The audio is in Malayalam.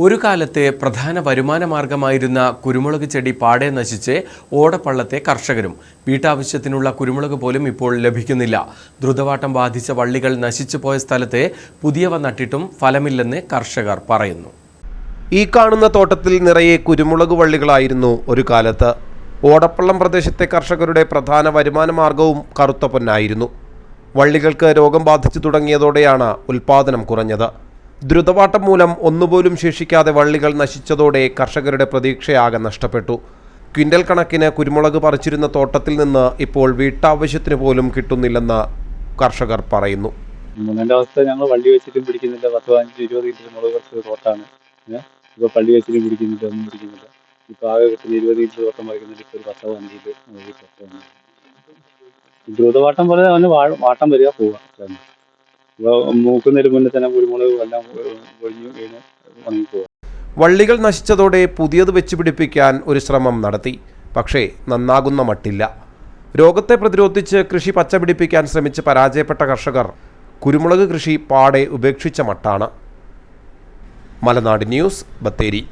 ഒരു കാലത്തെ പ്രധാന വരുമാന മാർഗമായിരുന്ന കുരുമുളക് ചെടി പാടെ നശിച്ച് ഓടപ്പള്ളത്തെ കർഷകരും വീട്ടാവശ്യത്തിനുള്ള കുരുമുളക് പോലും ഇപ്പോൾ ലഭിക്കുന്നില്ല. ദ്രുതവാട്ടം ബാധിച്ച വള്ളികൾ നശിച്ചു പോയ സ്ഥലത്തെ പുതിയവ നട്ടിട്ടും ഫലമില്ലെന്ന് കർഷകർ പറയുന്നു. ഈ കാണുന്ന തോട്ടത്തിൽ നിറയെ കുരുമുളക് വള്ളികളായിരുന്നു ഒരു കാലത്ത്. ഓടപ്പള്ളം പ്രദേശത്തെ കർഷകരുടെ പ്രധാന വരുമാന മാർഗവും കറുത്ത പൊന്നായിരുന്നു. വള്ളികൾക്ക് രോഗം ബാധിച്ചു തുടങ്ങിയതോടെയാണ് ഉൽപാദനം കുറഞ്ഞത്. ദ്രുതവാട്ടം മൂലം ഒന്നുപോലും ശേഷിക്കാതെ വള്ളികൾ നശിച്ചതോടെ കർഷകരുടെ പ്രതീക്ഷയാകെ നഷ്ടപ്പെട്ടു. ക്വിന്റൽ കണക്കിന് കുരുമുളക് പറിച്ചിരുന്ന തോട്ടത്തിൽ നിന്ന് ഇപ്പോൾ വീട്ടാവശ്യത്തിന് പോലും കിട്ടുന്നില്ലെന്ന് കർഷകർ പറയുന്നു. മൂന്നിന്റെ അവസ്ഥ ഞങ്ങൾ വള്ളി വെച്ചിട്ടും പിടിക്കുന്നില്ല. പത്ത് പതിനഞ്ച് ഇരുപത് ഇഞ്ച് മുളക് കുറച്ച് തോട്ടാണ്. ഇപ്പോൾ പള്ളി വെച്ചിട്ടും പിടിക്കുന്നില്ല ഒന്നും പിടിക്കുന്നില്ല. ഇപ്പോൾ ആകെ കിട്ടുന്ന ഇരുപത് ഇഞ്ച് തോട്ടം വരയ്ക്കുന്നില്ല ഇപ്പോൾ ഒരു പത്ത് പതിനഞ്ച് ദ്രുതവാട്ടം പോലെ അവന് വാട്ടം വരിക. ഇപ്പോൾ മൂക്കുന്നതിന് മുന്നേ തന്നെ കുരുമുളക് എല്ലാം പൊഴിഞ്ഞ് വീണ് ഉണങ്ങിപ്പോകും വള്ളികൾ നശിച്ചതോടെ പുതിയത് വെച്ച് പിടിപ്പിക്കാൻ ഒരു ശ്രമം നടത്തി. പക്ഷേ നന്നാകുന്ന മട്ടില്ല. രോഗത്തെ പ്രതിരോധിച്ച് കൃഷി പച്ചപിടിപ്പിക്കാൻ ശ്രമിച്ച് പരാജയപ്പെട്ട കർഷകർ കുരുമുളക് കൃഷി പാടെ ഉപേക്ഷിച്ച മട്ടാണ്. മലനാട് ന്യൂസ് ബത്തേരി.